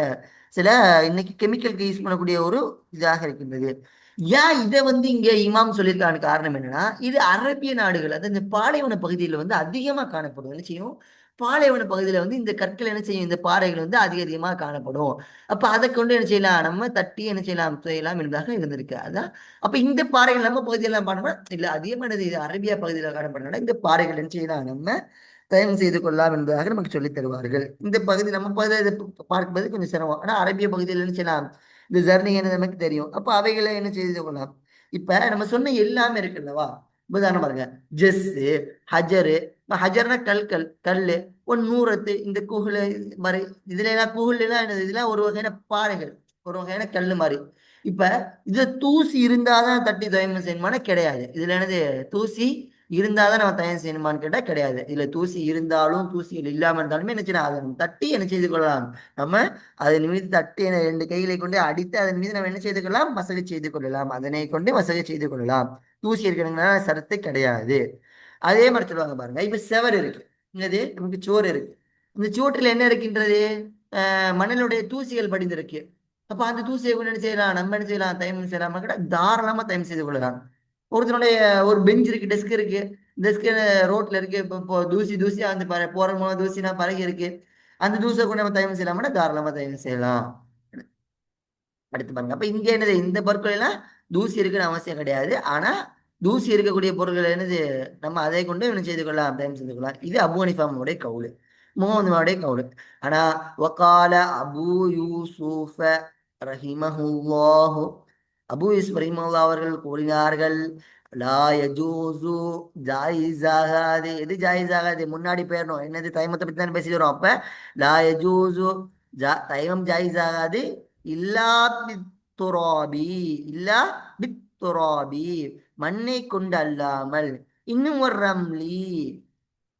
சில இன்னைக்கு கெமிக்கலுக்கு யூஸ் பண்ணக்கூடிய ஒரு இதாக இருக்கின்றது. ஏன் இதை வந்து இங்க இமாம் சொல்லியிருக்கான காரணம் என்னன்னா இது அரேபிய நாடுகள் அது இந்த பாலைவன பகுதியில் வந்து அதிகமாக காணப்படும். என்ன செய்யும்? பாலைவன பகுதியில் வந்து இந்த கற்கள் என்ன செய்யும்? இந்த பாறைகள் வந்து அதிக அதிகமாக காணப்படும். அப்போ அதை கொண்டு என்ன செய்யலாம்? நம்ம தட்டி என்ன செய்யலாம்? செய்யலாம் என்பதாக இருந்திருக்கு. அதான். அப்போ இந்த பாறைகள் நம்ம பகுதியெல்லாம் பண்ணோம்னா இல்லை அதிகமானது இது அரேபியா பகுதியில் காணப்படுறதுனால இந்த பாறைகள் என்ன செய்யலாம்? நம்ம தயவு செய்து கொள்ளலாம் என்பதாக நமக்கு சொல்லித் தருவார்கள். இந்த பகுதி நம்ம பகுதியில் பார்ப்பது கொஞ்சம் சிரமம். ஆனா அரபிய பகுதியில் என்ன இந்த ஜர்னி என்ன நமக்கு தெரியும்? அப்ப அவைகளை என்ன செய்து கொள்ளலாம்? இப்ப நம்ம சொன்ன எல்லாமே இருக்குல்லவா உதாரணம் பாருங்க. ஜெஸ்ஸு ஹஜரு ஹஜர்னா கல்கல் கல்லு ஒன் நூறத்து இந்த குகுலு மாதிரி இதுல எல்லாம் குகுல் எல்லாம் என்னது இதெல்லாம் ஒரு வகையான பாறைகள். ஒரு வகையான கல்லு மாதிரி. இப்ப இதுல தூசி இருந்தாதான் தட்டி துவயம் செய்யணுமான கிடையாது. இதுல என்னது? தூசி இருந்தால் தான் நம்ம தயம் செய்யணுமான்னு கேட்டால் கிடையாது. இதில் தூசி இருந்தாலும் தூசிகள் இல்லாமல் இருந்தாலுமே என்ன செய்யணும் அதை நம்ம தட்டி என்ன செய்து கொள்ளலாம்? நம்ம அதன் மீது தட்டி என ரெண்டு கைகளை கொண்டு அடித்து அதன் மீது நம்ம என்ன செய்து கொள்ளலாம்? மசகை செய்து கொள்ளலாம். அதனை கொண்டு மசகை செய்து கொள்ளலாம். தூசி இருக்கணுங்கன்னா சரத்து கிடையாது. அதே மாதிரி சொல்லுவாங்க பாருங்க. இப்போ செவர் இருக்கு. என்னது? நமக்கு சோறு இருக்கு. இந்த சோற்றில் என்ன இருக்கின்றது? மணலுடைய தூசிகள் படிந்திருக்கு. அப்போ அந்த தூசியை கொண்டு என்ன செய்யலாம்? நம்ம என்ன செய்யலாம்? தயமம் செய்யலாம்? கேட்டால் தாராளமாக தயமம் செய்து கொள்ளலாம். ஒருத்தனுடைய ஒரு பெஞ்ச் இருக்கு டெஸ்க் இருக்கு. டெஸ்க் ரோட்ல இருக்கு. இப்போ தூசி தூசியா வந்து போற மூலம் தூசினா பறகி இருக்கு. அந்த தூசை கொண்டு நம்ம தயவு செய்யலாம்னா தாராளமா தயவு செய்யலாம். அடுத்து பாருங்க. அப்ப இங்க என்னது? இந்த பொருட்கள் எல்லாம் தூசி இருக்குன்னு அவசியம் கிடையாது. ஆனா தூசி இருக்கக்கூடிய பொருட்கள் என்னது? நம்ம அதை கொண்டு என்ன செய்து கொள்ளலாம் டைம் செய்து கொள்ளலாம். இது அபு ஹனிஃபாமுடைய கவுலு. முகமதுடைய கவுலு. ஆனா ஒகால அபு யூசூஃப ரஹிமஹுல்லாஹு அபு யூசுப் அவர்கள் கூறினார்கள் லா யஜூசு ஜாயிஸாகாது. எது ஜாயிஸாகாது? முன்னாடி போயிடணும் என்னது? தைமத்தை பத்தி தானே பேசி வரோம். அப்ப லா யஜூசு ஜா தைமம் ஜாயிஸாகாது. இல்லா பித்துராபி இல்லா பித்துராபி. மண்ணை கொண்டு அல்லாமல் இன்னும் ஒரு ரம்லி.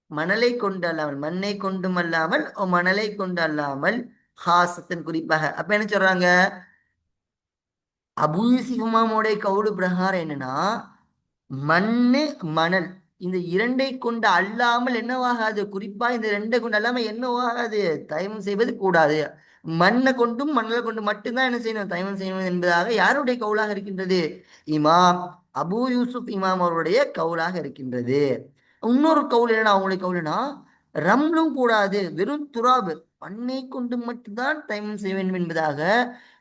மணலை கொண்டு அல்லாமல் மண்ணை கொண்டும் அல்லாமல் ஓ மணலை கொண்டு அல்லாமல் ஹாசத்தின் குறிப்பாக. அப்ப என்ன சொல்றாங்க? அபூசிமாமுடைய கவுடு பிரகாரம் என்னன்னா மண்ணு மணல். இந்த இரண்டை கொண்டு அல்லாமல் என்னவாகாது? குறிப்பா இந்த ரெண்டை கொண்டு அல்லாமல் என்னவாகாது? தயமம் செய்வது கூடாது. மண்ணை கொண்டும் மணலை கொண்டு மட்டும்தான் என்ன செய்யணும்? தயமம் செய்யணும் என்பதாக யாருடைய கவுலாக இருக்கின்றது? இமாம் அபு யூசுப் இமாம் அவருடைய கவுலாக இருக்கின்றது. இன்னொரு கவுல் என்னன்னா அவங்களுடைய கவுலுனா ரம்லும் கூடாது. வெறும் துராபு. பண்ணை கொண்டு மட்டும்தான் தயமம் செய்ய வேண்டும் என்பதாக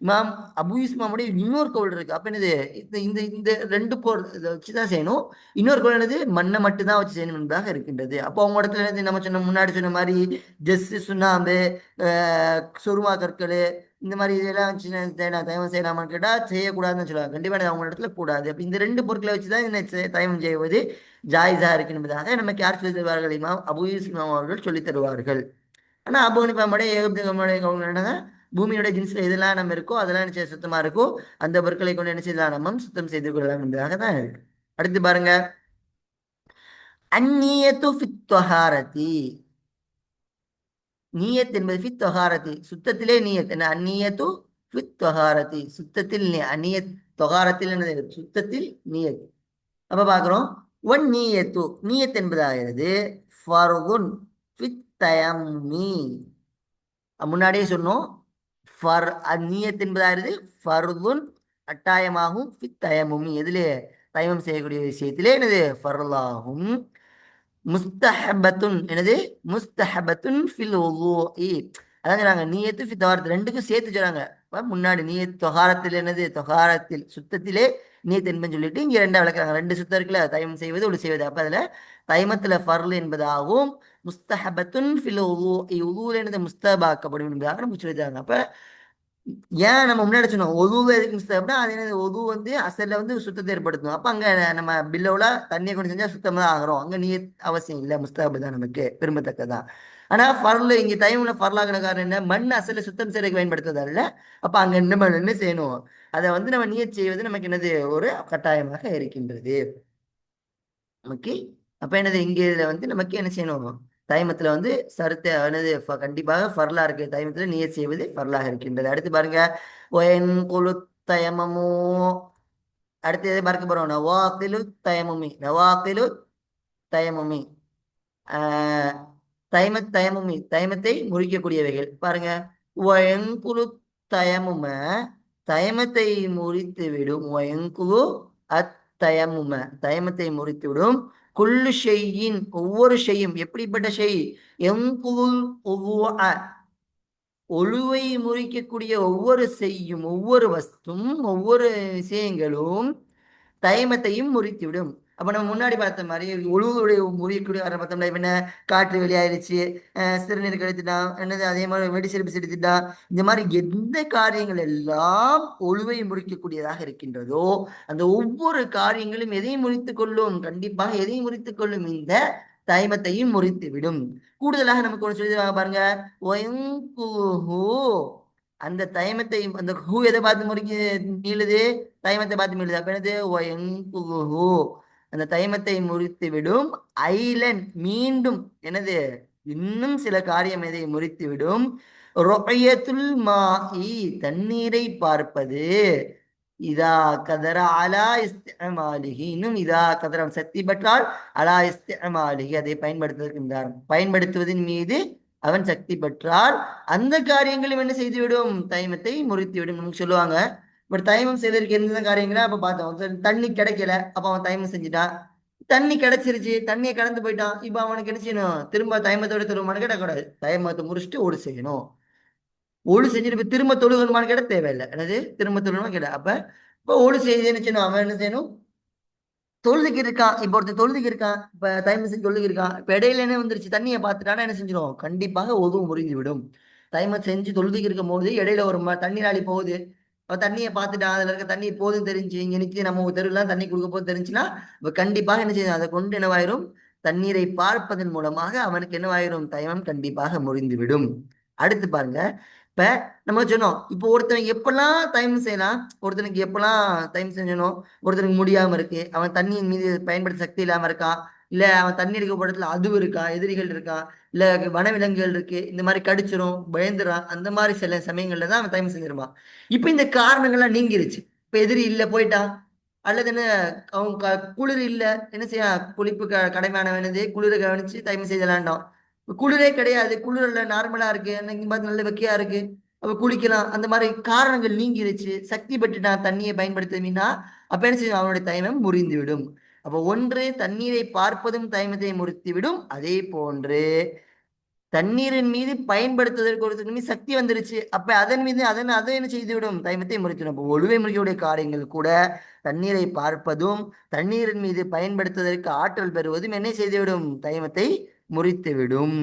இமாம் அபு இஸ்மாமுடைய இன்னொரு கோவில் இருக்கு. அப்ப என்னது? இந்த இந்த இந்த ரெண்டு போர் இதை வச்சுதான் செய்யணும். இன்னொரு கோவில் என்னது? மண்ணை மட்டும்தான் வச்சு செய்யணும் என்பதாக இருக்கின்றது. அப்போ அவங்க இடத்துல என்னது? நம்ம சொன்ன முன்னாடி சொன்ன மாதிரி ஜெஸ்ஸு சுண்ணாம்பு சுருமா கற்கள் இந்த மாதிரி இதெல்லாம் வச்சு செய்யலாம் தயவம் செய்யலாமான்னு கேட்டால் செய்யக்கூடாதுன்னு சொல்லுவாங்க. கண்டிப்பாக அவங்க இடத்துல கூடாது. அப்போ இந்த ரெண்டு பொருட்களை வச்சு தான் இந்த தயமம் செய்வது ஜாயிஸா இருக்கு என்பதாக நமக்கு யார் சொல்லி தருவார்கள்? இமாம் அபு இஸ்மாம் அவர்கள் சொல்லித் தருவார்கள். ஆனால் அபு ஹனிஃபாமுடைய ஏகபத்திகமுடைய கவுனாக பூமியோட ஜின்ஸில் இதெல்லாம் நம்ம இருக்கோ அதெல்லாம் என்ன சுத்தமாக இருக்கோ அந்த பொருட்களை கொண்டு என்ன செய்யலாம் நம்ம சுத்தம் செய்து கொள்ளலாம் என்பதாக தான் இருக்கு. அடுத்து பாருங்க. அந்நியத்து ஃபித்வஹாரதி நீயத் என்பது ஃபித்வஹாரதி சுத்தத்திலே நீயத். என்ன? அந்நியத்து ஃபித்வஹாரதி சுத்தத்தில் நீ அந்நியத் தொகாரத்தில் என்னது சுத்தத்தில் நீயத். அப்போ பார்க்குறோம். ஒன் நீயத்து. நீயத் என்பதாகிறது. ஃபர்குன். ஃபித் தயம்மி முன்னாடியே சொன்னோம். ஃபர் அந்நியத் என்பதாகிறது ஃபர்துன் கட்டாயமாகும். ஃபித் தயமுமி. எதிலே தயமம் செய்யக்கூடிய விஷயத்திலே என்னது? ஃபர்லாகும். முஸ்தஹபத்துன் என்னது? முஸ்தஹபத்துன் ஃபில் உலூஇ அதாங்க நீயத்து ஃபி தகாரத்து ரெண்டுக்கும் சேர்த்து சொன்னாங்க. முன்னாடி நீயத் தொகாரத்தில் என்னது? தொகாரத்தில் சுத்தத்திலே நீயத் என்பன்னு சொல்லிட்டு இங்கே ரெண்டா விளக்குறாங்க. ரெண்டு சுத்தம் இருக்குல்ல தயமம் செய்வது ஒன்று செய்வது. அப்போ அதில் தயமத்தில் ஃபர்ல் என்பதாகவும் முஸ்தஹபத்துன் ஃபில் உலூஇ உலூல என்னது முஸ்தபாக்கப்படும் என்பதாக நம்ம சொல்லித்தாங்க அப்ப ஏன் நம்ம முன்னாடி சொன்னோம் ஒது எதுக்கு மிஸ் அப்படின்னா அது என்னது? ஒது வந்து அசல்ல வந்து சுத்தத்தை ஏற்படுத்தும். அப்ப அங்க நம்ம பில்லோல தண்ணியை கொண்டு செஞ்சா சுத்தமாக தான் ஆகிறோம். அங்க நீ அவசியம் இல்லை முஸ்தாபு தான் நமக்கு விரும்பத்தக்கதான் ஆனா ஃபர்ல இங்க தைமுல ஃபர்லாகின காரணம் என்ன? மண் அசலை சுத்தம் செய்யறதுக்கு பயன்படுத்துவதால அப்ப அங்க என்ன என்ன செய்யணும். அதை வந்து நம்ம நீயத் செய்வது நமக்கு என்னது? ஒரு கட்டாயமாக இருக்கின்றது. ஓகே? அப்ப என்னது? இங்க இதில் வந்து நமக்கு என்ன செய்யணும்? தைமத்துல வந்து சருத்த என்னது கண்டிப்பாக ஃபர்லாக இருக்கு தைமத்துல நீயத் செய்வது ஃபர்லாக இருக்கின்றது. அடுத்து பாருங்க ஒயன் குழு தயமமோ அடுத்து எதை பார்க்க போறோம்? நவாக்கிலு தயமுமி. நவாக்கிலு தயமுமி. ஆஹ் தைம தயமுமி. தைமத்தை முறிக்கக்கூடியவைகள். பாருங்க ஒயங்குழு தயமும தைமத்தை முறித்து விடும் ஒயங்குழு அத்தயமும. தைமத்தை முறித்து விடும் குல்லு ஷெய்யின் ஒவ்வொரு ஷெய்யும் எப்படிப்பட்ட ஷெய் எங்குல் ஒழுவை முறிக்கக்கூடிய ஒவ்வொரு செய்யும் ஒவ்வொரு வஸ்தும் ஒவ்வொரு விஷயங்களும் தைமத்தையும் முறித்துவிடும். அப்ப நம்ம முன்னாடி பார்த்த மாதிரி ஒழுவுடைய முறியக்கூடிய வர பார்த்தோம்னா என்ன காற்று வெளியாயிருச்சு சிறுநீர் கழித்துட்டான் என்னது அதே மாதிரி வெடிசிறப்பு செடுத்துட்டான் இந்த மாதிரி எந்த காரியங்கள் எல்லாம் ஒழுவை முறிக்கக்கூடியதாக இருக்கின்றதோ அந்த ஒவ்வொரு காரியங்களும் எதையும் முறித்து கொள்ளும் கண்டிப்பாக எதையும் முறித்து கொள்ளும் இந்த தைமத்தையும் முறித்து விடும் கூடுதலாக நமக்கு ஒன்று சொல்லி பாருங்க அந்த தைமத்தை அந்த ஹூ எதை பார்த்து முறிக்க நீளுது தைமத்தை பார்த்து மீளுது. அப்ப என்னது? ஒயங்குஹூ அந்த தைமத்தை முறித்து விடும். ஐலன் மீண்டும் எனது இன்னும் சில காரியம் எதை முறித்து விடும். ரொயத்துல் மாஹி தண்ணீரை பார்ப்பது. இதா கதர அலா இஸ்தமாலிகி இன்னும் இதா கதரம் சக்தி பெற்றால் அலா இஸ்தமாலிகி அதை பயன்படுத்துவதற்கு பயன்படுத்துவதன் மீது அவன் சக்தி பெற்றால் அந்த காரியங்களும் என்ன செய்துவிடும்? தைமத்தை முறித்துவிடும் நமக்கு சொல்லுவாங்க. பட் தயமம் செய்ததற்கு எந்தெந்த காரியங்களா? அப்ப பார்த்தோம். தண்ணி கிடைக்கல. அப்ப அவன் தயமம் செஞ்சுட்டான். தண்ணி கிடைச்சிருச்சு. தண்ணியை கடந்து போயிட்டான். இப்ப அவனுக்கு என்ன செய்யணும்? திரும்ப தயமத்தோட திரும்பமானு கேட்டக்கூடாது. தயமத்தை முடிச்சுட்டு ஓடு செய்யணும். ஓடு செஞ்சுட்டு திரும்ப தொழுகணுமான்னு கேட்ட தேவையில்லை. என்னது? திரும்ப தொழுகணுமா கேட்ட. அப்ப இப்போ ஓடு செய்து என்ன செய்யணும்? அவன் என்ன செய்யணும்? தொழுதுக்கு இருக்கான். இப்போ ஒருத்தர் தொழுதுக்கு இருக்கான். இப்ப தைம செஞ்சு தொழுதுக்கு இருக்கான். இப்ப இடையில என்ன வந்துருச்சு? தண்ணியை பார்த்துட்டானா என்ன செஞ்சிடும் கண்டிப்பாக உதவும் முறிஞ்சு விடும் தைம செஞ்சு தொழுதுக்கு இருக்கும் போது இடையில ஒரு தண்ணீராளி போகுது. அவன் தண்ணியை பார்த்துட்டா அதுல இருக்க தண்ணி போதும் தெரிஞ்சு இங்க நிக்க நம்ம தெருலாம் தண்ணி கொடுக்க போது தெரிஞ்சுன்னா இப்ப கண்டிப்பாக என்ன செய்யும் அதை கொண்டு என்னவாயிரும்? தண்ணீரை பார்ப்பதன் மூலமாக அவனுக்கு என்னவாயிரும்? தயமம் கண்டிப்பாக முறிந்து விடும் அடுத்து பாருங்க இப்ப நம்ம சொன்னோம் இப்போ ஒருத்தனுக்கு எப்பெல்லாம் டைம் செய்யலாம் ஒருத்தனுக்கு எப்பெல்லாம் டைம் செஞ்சணும் ஒருத்தனுக்கு முடியாம இருக்கு அவன் தண்ணியின் மீது பயன்படுத்த சக்தி இல்லாம இருக்கான் இல்ல அவன் தண்ணி எடுக்க படத்துல அதுவும் இருக்கா? எதிரிகள் இருக்கா? இல்ல வனவிலங்குகள் இருக்கு. இந்த மாதிரி கடிச்சிரும் பயந்துறான் அந்த மாதிரி சில சமயங்கள்ல தான் அவன் டைம் செஞ்சிருவான் இப்ப இந்த காரணங்கள்லாம் நீங்கிருச்சு. இப்ப எதிரி இல்ல போயிட்டான் அல்லது என்ன அவங்க குளிர் இல்ல என்ன செய்ய குளிப்பு க கடமையான வேணுது குளிரை கவனிச்சு டைம் செய்யலாண்டாம் குளிரே கிடையாது. குளிரில் நார்மலா இருக்கு. அன்னைக்கு பார்த்து நல்ல வெக்கையா இருக்கு. அப்போ குளிக்கலாம். அந்த மாதிரி காரணங்கள் நீங்கிருச்சு. சக்தி பெற்றுட்டான் தண்ணியை பயன்படுத்தினா அப்ப என்ன செய்யும்? அவனுடைய தயமம் முறிந்து விடும் அப்ப ஒன்று தண்ணீரை பார்ப்பதும் தயமத்தை முறித்து விடும் அதே போன்று தண்ணீரின் மீது பயன்படுத்துவதற்கு ஒரு சக்தி வந்துருச்சு. அப்ப அதன் மீது அதன் அதை என்ன செய்துவிடும்? தைமத்தை முறித்துவிடும். அப்போ ஒழுவை முறையுடைய காரியங்கள் கூட தண்ணீரை பார்ப்பதும் தண்ணீரின் மீது பயன்படுத்துவதற்கு ஆற்றல் பெறுவதும் என்ன செய்துவிடும்? தைமத்தை முறித்து விடும்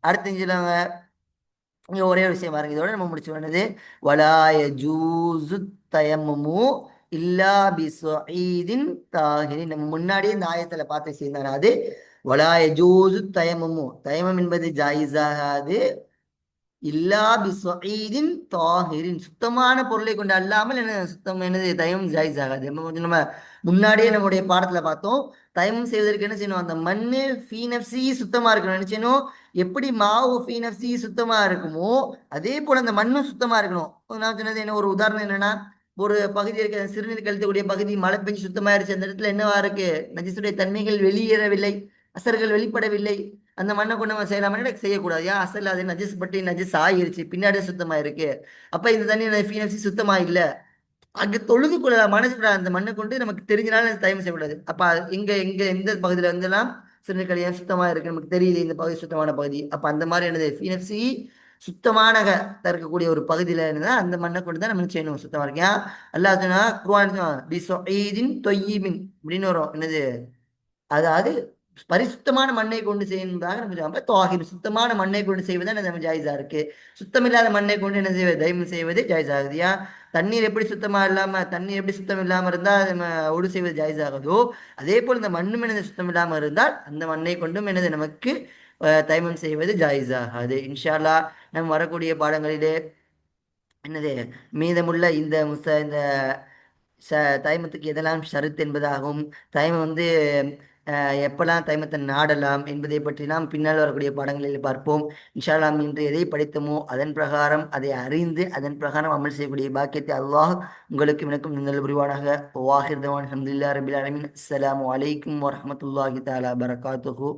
அடுத்து சொல்லுவாங்க? இங்க ஒரே ஒரு விஷயம் பாருங்க. இதோட நம்ம முடிச்சு வேண்டது வலாய ஜூசு தயமமு இல்லா பிஸ்வீதின் தாகிரி நம்ம முன்னாடியே இந்த ஆயத்துல பார்த்து செய்தான அது வலாய ஜூசு தயமமு. தயமம் என்பது ஜாயிஸாகாது. இல்லா பிஸ்வீதின் தாகிரின் சுத்தமான பொருளை கொண்டு அல்லாமல் என்ன சுத்தம் என்னது? தயமம் ஜாயிஸ் ஆகாது நம்ம முன்னாடியே நம்முடைய பாடத்துல பார்த்தோம். தயமம் செய்வதற்கு என்ன செய்யணும்? அந்த மண்ணு ஃபீனப்சி சுத்தமா இருக்கணும். என்ன செய்யணும்? எப்படி மாவு ஃபீனப்சி சுத்தமா இருக்குமோ அதே போல அந்த மண்ணும் சுத்தமா இருக்கணும். நான் சொன்னது என்ன? ஒரு உதாரணம் என்னன்னா ஒரு பகுதி இருக்க சிறுநீர் கழித்தக்கூடிய பகுதி மழை பெஞ்சு சுத்தமாயிருச்சு. அந்த இடத்துல என்னவா இருக்கு? நஜிசுடைய தன்மைகள் வெளியேறவில்லை அசர்கள் வெளிப்படவில்லை. அந்த மண்ணை கொண்டு நம்ம செய்யலாமா. செய்யக்கூடாது. ஏன்? அசல் அது நஜிஸ் பட்டி நஜிஸ் ஆயிருச்சு பின்னாடி சுத்தமா இருக்கு அப்ப இந்த தண்ணி ஃபீனப்சி சுத்தமா இல்லை அங்கு தொழுது கொள்ளலாம். மனசு அந்த மண்ணை கொண்டு நமக்கு தெரிஞ்சனால தயவு செய்யக்கூடாது. அப்ப இங்க எங்க எந்த பகுதியில வந்துலாம் சிறுநீர் சுத்தமா இருக்கு நமக்கு தெரியுது இந்த பகுதி சுத்தமான பகுதி. அப்ப அந்த மாதிரி என்னது? ஃபினப்சி சுத்தமான இருக்கக்கூடிய ஒரு பகுதியில இருந்தா அந்த மண்ணை கொண்டு தான் நம்ம செய்யணும். சுத்தமா இருக்கியா அல்லாதுனா குர்வான் தொய்யிமின் அப்படின்னு வரும். என்னது? அதாவது பரிசுத்தமான மண்ணை கொண்டு செய்யணுன்றதாக நம்ம தோகிம் சுத்தமான மண்ணை கொண்டு செய்வது நம்ம ஜாயிஸா இருக்கு. சுத்தமில்லாத மண்ணை கொண்டு என்ன செய்வது? தயவு செய்வது ஜாயிஸ் ஆகுதியா ஏன் தண்ணீர் எப்படி சுத்தமா இல்லாம தண்ணீர் எப்படி சுத்தம் இல்லாம இருந்தால் நம்ம ஒடு செய்வது ஜாயிஸ் ஆகுதோ அதே போல் இந்த மண்ணும் எனது சுத்தம் இல்லாம இருந்தால் அந்த மண்ணை கொண்டும் என்னது நமக்கு தைமம் செய்வது ஜாயிஸாகாது இன்ஷால்லா நம் வரக்கூடிய பாடங்களிலே என்னது? மீதமுள்ள இந்த முச இந்த ச தைமத்துக்கு எதெல்லாம் ஷருத் என்பதாகவும் தைமம் வந்து எப்பெல்லாம் தைமத்தை நாடலாம் என்பதை பற்றி நாம் பின்னால் வரக்கூடிய பாடங்களில் பார்ப்போம். இன்ஷாலாம் இன்று எதை படித்தோமோ அதன் பிரகாரம் அதை அறிந்து அதன் பிரகாரம் அமல் செய்யக்கூடிய பாக்கியத்தை அல்லாஹ் உங்களுக்கு எனக்கும் நல்ல புரிவானாக. வாஹிர்தவான் ஹம்துல்லா ரபில் அலமின் அஸ்லாம் வலைக்கம் வரமத்துல்லாஹி தாலா பரகாத்துஹூ.